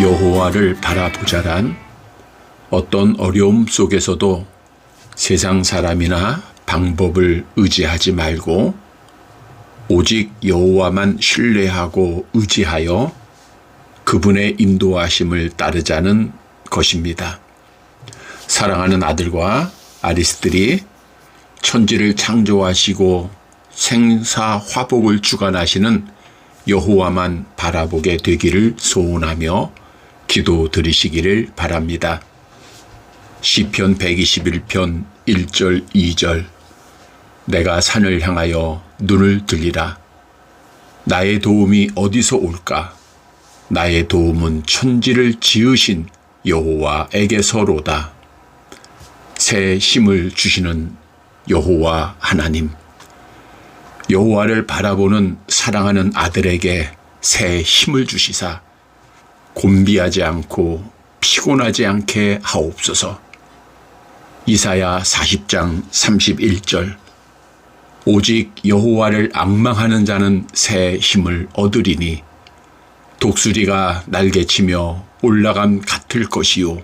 여호와를 바라보자란 어떤 어려움 속에서도 세상 사람이나 방법을 의지하지 말고 오직 여호와만 신뢰하고 의지하여 그분의 인도하심을 따르자는 것입니다. 사랑하는 아들과 아리스들이 천지를 창조하시고 생사 화복을 주관하시는 여호와만 바라보게 되기를 소원하며 기도 드리시기를 바랍니다. 시편 121편 1절 2절. 내가 산을 향하여 눈을 들리라. 나의 도움이 어디서 올까? 나의 도움은 천지를 지으신 여호와에게서로다. 새 힘을 주시는 여호와 하나님. 여호와를 바라보는 사랑하는 아들에게 새 힘을 주시사 곤비하지 않고 피곤하지 않게 하옵소서. 이사야 40장 31절 오직 여호와를 악망하는 자는 새 힘을 얻으리니 독수리가 날개치며 올라감 같을 것이요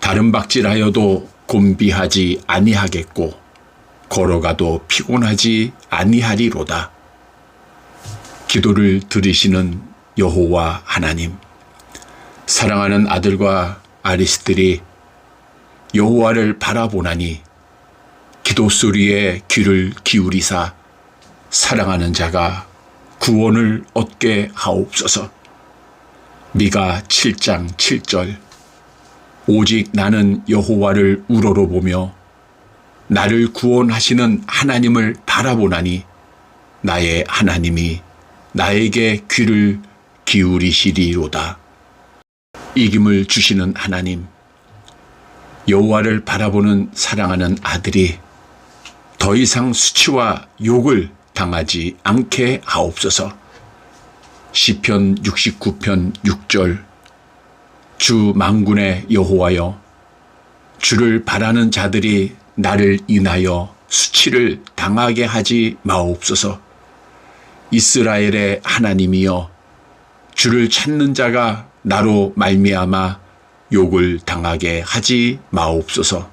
다른 박질하여도 곤비하지 아니하겠고 걸어가도 피곤하지 아니하리로다. 기도를 들으시는 여호와 하나님, 사랑하는 아들과 아리스들이 여호와를 바라보나니 기도 소리에 귀를 기울이사 사랑하는 자가 구원을 얻게 하옵소서. 미가 7장 7절 오직 나는 여호와를 우러러보며 나를 구원하시는 하나님을 바라보나니 나의 하나님이 나에게 귀를 기울이시리로다. 이김을 주시는 하나님, 여호와를 바라보는 사랑하는 아들이 더 이상 수치와 욕을 당하지 않게 하옵소서. 시편 69편 6절 주 망군의 여호와여 주를 바라는 자들이 나를 인하여 수치를 당하게 하지 마옵소서. 이스라엘의 하나님이여 주를 찾는 자가 나로 말미암아 욕을 당하게 하지 마옵소서.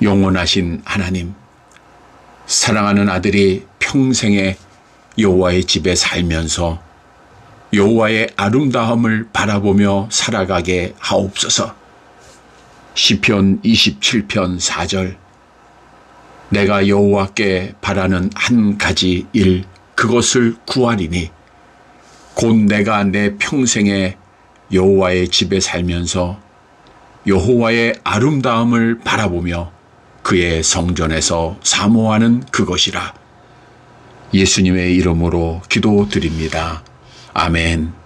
영원하신 하나님, 사랑하는 아들이 평생에 여호와의 집에 살면서 여호와의 아름다움을 바라보며 살아가게 하옵소서. 시편 27편 4절 내가 여호와께 바라는 한 가지 일 그것을 구하리니 곧 내가 내 평생에 여호와의 집에 살면서 여호와의 아름다움을 바라보며 그의 성전에서 사모하는 그것이라 예수님의 이름으로 기도드립니다. 아멘.